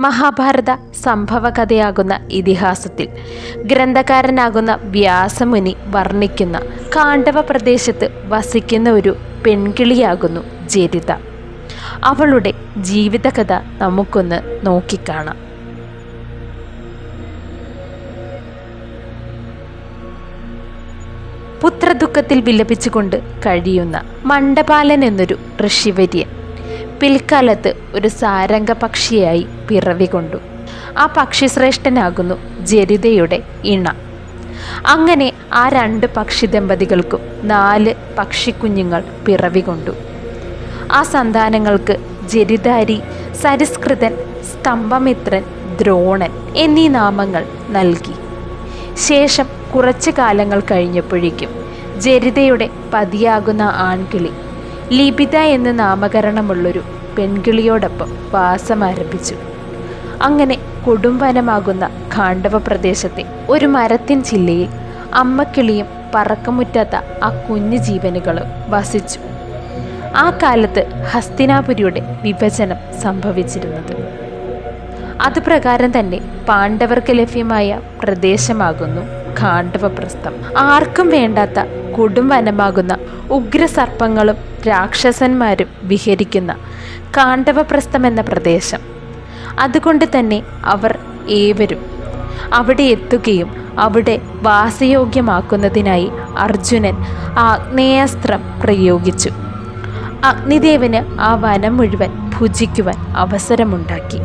മഹാഭാരത സംഭവകഥയാകുന്ന ഇതിഹാസത്തിൽ ഗ്രന്ഥകാരനാകുന്ന വ്യാസമുനി വർണിക്കുന്ന കാണ്ഡവ പ്രദേശത്ത് വസിക്കുന്ന ഒരു പെൺകിളിയാകുന്നു ജരിത അവളുടെ ജീവിതകഥ നമുക്കൊന്ന് നോക്കിക്കാണാം. പുത്രദുഃഖത്തിൽ വിലപിച്ചുകൊണ്ട് കഴിയുന്ന മണ്ഡപാലൻ എന്നൊരു ഋഷിവര്യൻ പിൽക്കാലത്ത് ഒരു സാരംഗ പക്ഷിയായി പിറവി കൊണ്ടു. ആ പക്ഷിശ്രേഷ്ഠനാകുന്നു ജരിതയുടെ ഇണ. അങ്ങനെ ആ രണ്ട് പക്ഷി ദമ്പതികൾക്കും നാല് പക്ഷിക്കുഞ്ഞുങ്ങൾ പിറവി കൊണ്ടു. ആ സന്താനങ്ങൾക്ക് ജരിതാരി സരിസ്കൃതൻ സ്തംഭമിത്രൻ ദ്രോണൻ എന്നീ നാമങ്ങൾ നൽകി. ശേഷം കുറച്ചു കാലങ്ങൾ കഴിഞ്ഞപ്പോഴേക്കും ജരിതയുടെ പതിയാകുന്ന ആൺകിളി ലിപിത എന്ന് നാമകരണമുള്ളൊരു പെൺകിളിയോടൊപ്പം വാസം ആരംഭിച്ചു അങ്ങനെ കൊടുംവനമാകുന്ന ഖാണ്ഡവ പ്രദേശത്തെ ഒരു മരത്തിൻ ചില്ലയിൽ അമ്മക്കിളിയും പറക്കമുറ്റാത്ത ആ കുഞ്ഞു ജീവനുകളും വസിച്ചു. ആ കാലത്ത് ഹസ്തിനാപുരിയുടെ വിഭജനം സംഭവിച്ചിരുന്നത്. അതുപ്രകാരം തന്നെ പാണ്ഡവർക്ക് ലഭ്യമായ പ്രദേശമാകുന്നു ഖാണ്ഡവപ്രസ്ഥം ആർക്കും വേണ്ടാത്ത കൊടുംവനമാകുന്ന ഉഗ്രസർപ്പങ്ങളും രാക്ഷസന്മാരും വിഹരിക്കുന്ന കാണ്ഡവപ്രസ്ഥം എന്ന പ്രദേശം. അതുകൊണ്ട് തന്നെ അവർ ഏവരും അവിടെ എത്തുകയും അവിടെ വാസയോഗ്യമാക്കുന്നതിനായി അർജുനൻ ആഗ്നേയാസ്ത്രം പ്രയോഗിച്ചു. അഗ്നിദേവന് ആ വനം മുഴുവൻ ഭുജിക്കുവാൻ അവസരമുണ്ടാക്കി.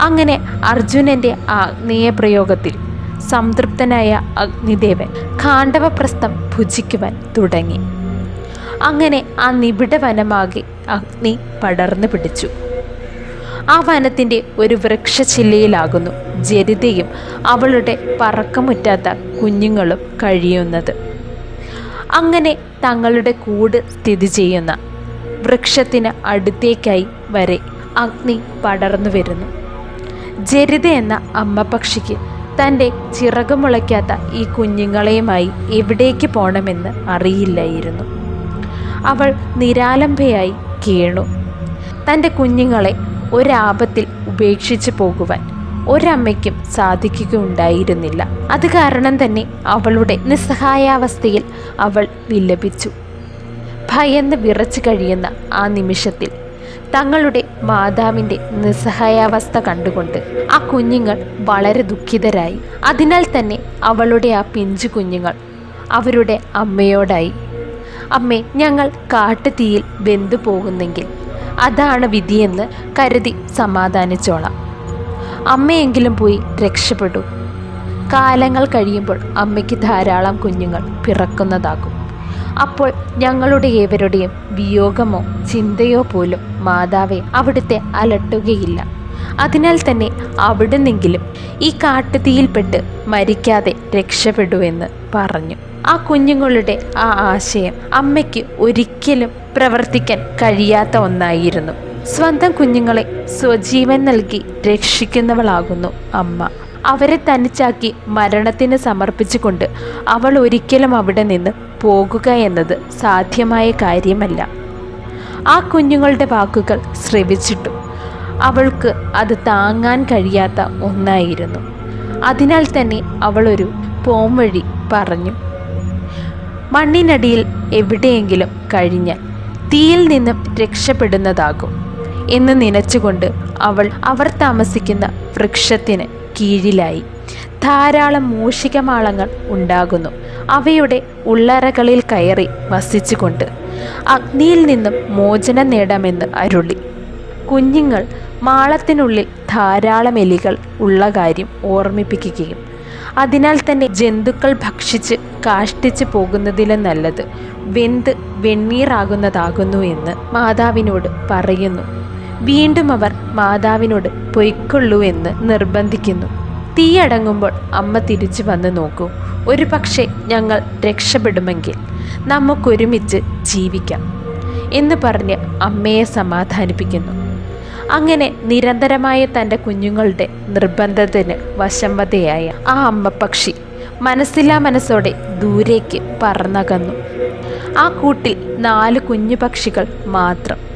അങ്ങനെ അർജുനന്റെ ആഗ്നേയ പ്രയോഗത്തിൽ സംതൃപ്തനായ അഗ്നിദേവൻ ഖാണ്ഡവപ്രസ്ഥം ഭുജിക്കുവാൻ തുടങ്ങി. അങ്ങനെ ആ നിബിഡ വനമാകെ അഗ്നി പടർന്നു പിടിച്ചു. ആ വനത്തിന്റെ ഒരു വൃക്ഷച്ചില്ലയിലാകുന്നു ജരിതയും അവളുടെ പറക്കമുറ്റാത്ത കുഞ്ഞുങ്ങളും കഴിയുന്നത്. അങ്ങനെ തങ്ങളുടെ കൂട് സ്ഥിതി ചെയ്യുന്ന വൃക്ഷത്തിന് അടുത്തേക്കായി വരെ അഗ്നി പടർന്നു വരുന്നു. ജരിത എന്ന അമ്മ പക്ഷിക്ക് തന്റെ ചിറകുമുളയ്ക്കാത്ത ഈ കുഞ്ഞുങ്ങളെയുമായി എവിടേക്ക് പോകണമെന്ന് അറിയില്ലായിരുന്നു. അവൾ നിരാലംബയായി കീണു. തന്റെ കുഞ്ഞുങ്ങളെ ഒരാപത്തിൽ ഉപേക്ഷിച്ചു പോകുവാൻ ഒരമ്മയ്ക്കും സാധിക്കുകയുണ്ടായിരുന്നില്ല. അത് കാരണം തന്നെ അവളുടെ നിസ്സഹായാവസ്ഥയിൽ അവൾ വിലപിച്ചു. ഭയന്ന് വിറച്ചു കഴിയുന്ന ആ നിമിഷത്തിൽ തങ്ങളുടെ മാതാവിന്റെ നിസ്സഹായാവസ്ഥ കണ്ടുകൊണ്ട് ആ കുഞ്ഞുങ്ങൾ വളരെ ദുഃഖിതരായി. അതിനാൽ തന്നെ അവളുടെ ആ പിഞ്ചു കുഞ്ഞുങ്ങൾ അവരുടെ അമ്മയോടായി അമ്മേ ഞങ്ങൾ കാട്ടുതീയിൽ വെന്തു പോകുന്നെങ്കിൽ അതാണ് വിധിയെന്ന് കരുതി സമാധാനിച്ചോളാം. അമ്മയെങ്കിലും പോയി രക്ഷപ്പെടൂ. കാലങ്ങൾ കഴിയുമ്പോൾ അമ്മയ്ക്ക് ധാരാളം കുഞ്ഞുങ്ങൾ പിറക്കുന്നതാകും. അപ്പോൾ ഞങ്ങളുടെ ഏവരുടെയും വിയോഗമോ ചിന്തയോ പോലും മാതാവെ അവിടുത്തെ അലട്ടുകയില്ല. അതിനാൽ തന്നെ അവിടുന്നെങ്കിലും ഈ കാട്ടുതീയിൽപ്പെട്ട് മരിക്കാതെ രക്ഷപ്പെടുവെന്ന് പറഞ്ഞു. ആ കുഞ്ഞുങ്ങളുടെ ആ ആശയം അമ്മയ്ക്ക് ഒരിക്കലും പ്രവർത്തിക്കാൻ കഴിയാത്ത ഒന്നായിരുന്നു. സ്വന്തം കുഞ്ഞുങ്ങളെ സ്വജീവൻ നൽകി രക്ഷിക്കുന്നവളാകുന്നു അമ്മ. അവരെ തനിച്ചാക്കി മരണത്തിന് സമർപ്പിച്ചുകൊണ്ട് അവൾ ഒരിക്കലും അവിടെ നിന്ന് പോകുക എന്നത് സാധ്യമായ കാര്യമല്ല. ആ കുഞ്ഞുങ്ങളുടെ വാക്കുകൾ ശ്രവിച്ചിട്ടും. അവൾക്ക് അത് താങ്ങാൻ കഴിയാത്ത ഒന്നായിരുന്നു. അതിനാൽ തന്നെ അവളൊരു പോംവഴി പറഞ്ഞു. മണ്ണിനടിയിൽ എവിടെയെങ്കിലും കഴിഞ്ഞാൽ തീയിൽ നിന്നും രക്ഷപ്പെടുന്നതാകും എന്ന് നനച്ചുകൊണ്ട് അവൾ അവർ താമസിക്കുന്ന വൃക്ഷത്തിന് കീഴിലായി. ധാരാളം മൂഷികമാളങ്ങൾ ഉണ്ടാകുന്നു. അവയുടെ ഉള്ളറകളിൽ കയറി വസിച്ചുകൊണ്ട് അഗ്നിയിൽ നിന്നും മോചനം നേടാമെന്ന് അരുളി. കുഞ്ഞുങ്ങൾ മാളത്തിനുള്ളിൽ ധാരാളം എലികൾ ഉള്ള കാര്യം ഓർമ്മിപ്പിക്കുകയും അതിനാൽ തന്നെ ജന്തുക്കൾ ഭക്ഷിച്ച് കാഷ്ടിച്ച് പോകുന്നതിലും നല്ലത് വെന്ത് വെണ്ണീറാകുന്നതാകുന്നു എന്ന് മാതാവിനോട് പറയുന്നു. വീണ്ടും അവർ മാതാവിനോട് പൊയ്ക്കൊള്ളൂ എന്ന് നിർബന്ധിക്കുന്നു. തീയടങ്ങുമ്പോൾ അമ്മ തിരിച്ചു വന്ന് നോക്കൂ. ഒരു പക്ഷേ ഞങ്ങൾ രക്ഷപ്പെടുമെങ്കിൽ നമുക്കൊരുമിച്ച് ജീവിക്കാം എന്ന് പറഞ്ഞ് അമ്മയെ സമാധാനിപ്പിക്കുന്നു. അങ്ങനെ നിരന്തരമായ തന്റെ കുഞ്ഞുങ്ങളുടെ നിർബന്ധത്തിന് വശംവതയായ ആ അമ്മ പക്ഷി മനസ്സില്ലാ മനസ്സോടെ ദൂരേക്ക് പറന്നകന്നു. ആ കൂട്ടിൽ നാല് കുഞ്ഞു പക്ഷികൾ മാത്രം.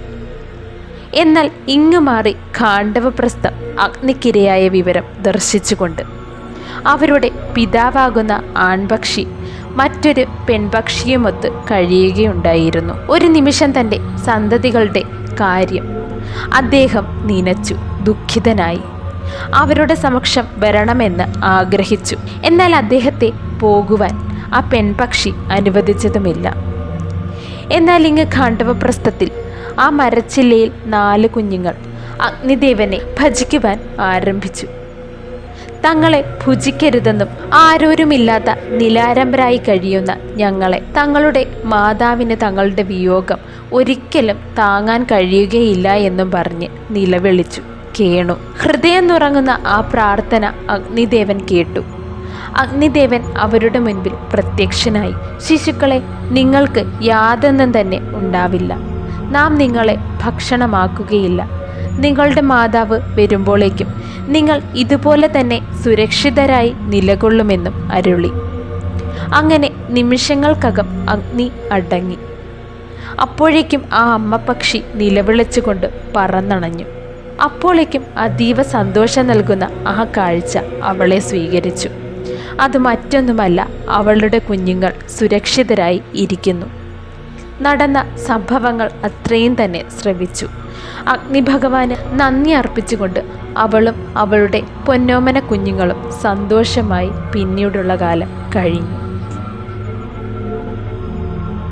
എന്നാൽ ഇങ്ങു മാറി ഖാണ്ഡവപ്രസ്ഥം അഗ്നിക്കിരയായ വിവരം ദർശിച്ചുകൊണ്ട്. അവരുടെ പിതാവാകുന്ന ആൺപക്ഷി മറ്റൊരു പെൺപക്ഷിയുമൊത്ത് കഴിയുകയുണ്ടായിരുന്നു. ഒരു നിമിഷം തന്റെ സന്തതികളുടെ കാര്യം. അദ്ദേഹം നനച്ചു ദുഃഖിതനായി. അവരുടെ സമക്ഷം വരണമെന്ന് ആഗ്രഹിച്ചു. എന്നാൽ അദ്ദേഹത്തെ പോകുവാൻ ആ പെൺപക്ഷി അനുവദിച്ചതുമില്ല. എന്നാൽ ഇങ്ങ് ഖാണ്ഡവപ്രസ്ഥത്തിൽ ആ മരച്ചില്ലയിൽ നാല് കുഞ്ഞുങ്ങൾ അഗ്നിദേവനെ ഭജിക്കുവാൻ ആരംഭിച്ചു. തങ്ങളെ ഭുജിക്കരുതെന്നും ആരോരുമില്ലാത്ത നിലാരംഭരായി കഴിയുന്ന ഞങ്ങളെ തങ്ങളുടെ മാതാവിന് തങ്ങളുടെ വിയോഗം ഒരിക്കലും താങ്ങാൻ കഴിയുകയില്ല എന്നും പറഞ്ഞ് നിലവിളിച്ചു. കേണു. ഹൃദയം നുറങ്ങുന്ന ആ പ്രാർത്ഥന അഗ്നിദേവൻ കേട്ടു. അഗ്നിദേവൻ അവരുടെ മുൻപിൽ പ്രത്യക്ഷനായി. ശിശുക്കളെ നിങ്ങൾക്ക് യാതൊന്നും തന്നെ ഉണ്ടാവില്ല. നാം നിങ്ങളെ ഭക്ഷണമാക്കുകയില്ല. നിങ്ങളുടെ മാതാവ് വരുമ്പോഴേക്കും നിങ്ങൾ ഇതുപോലെ തന്നെ സുരക്ഷിതരായി നിലകൊള്ളുമെന്നും അരുളി. അങ്ങനെ നിമിഷങ്ങൾക്കകം അഗ്നി അടങ്ങി. അപ്പോഴേക്കും ആ അമ്മ പക്ഷി നിലവിളിച്ചുകൊണ്ട് പറന്നണഞ്ഞു. അപ്പോഴേക്കും അതീവ സന്തോഷം നൽകുന്ന ആ കാഴ്ച അവളെ സ്വീകരിച്ചു. അത് മറ്റൊന്നുമല്ല അവളുടെ കുഞ്ഞുങ്ങൾ സുരക്ഷിതരായി ഇരിക്കുന്നു. നടന്ന സംഭവങ്ങൾ അത്രയും തന്നെ ശ്രവിച്ചു. അഗ്നിഭഗവാന് നന്ദി അർപ്പിച്ചുകൊണ്ട് അവളും അവളുടെ പൊന്നോമന കുഞ്ഞുങ്ങളും സന്തോഷമായി പിന്നീടുള്ള കാലം കഴിഞ്ഞു.